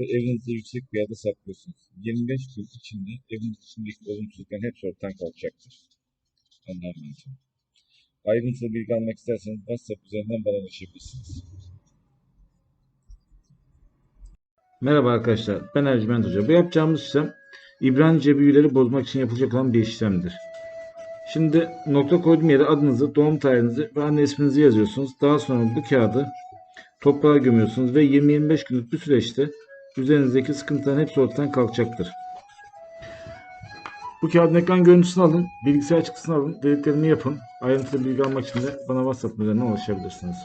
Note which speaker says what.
Speaker 1: ve evinizde yüksek bir yerde saklıyorsunuz. 25 gün içinde evin içindeki olumsuzlukların hepsi ortadan kalkacaktır. Anlamayacağım. Ayrıntılı bilgi almak isterseniz WhatsApp üzerinden bana ulaşabilirsiniz.
Speaker 2: Merhaba arkadaşlar, ben Ercüment Hoca. Bu yapacağımız işlem İbranice büyüleri bozmak için yapılacak olan bir işlemdir. Şimdi nokta koyduğum yere adınızı, doğum tarihinizi ve anne isminizi yazıyorsunuz. Daha sonra bu kağıdı toprağa gömüyorsunuz ve 20-25 günlük bir süreçte üzerinizdeki sıkıntıların hepsi ortadan kalkacaktır. Bu kağıdın ekran görüntüsünü alın, bilgisayar çıktısını alın, dediklerimi yapın. Ayrıntılı bilgi almak için de bana WhatsApp üzerinden ulaşabilirsiniz.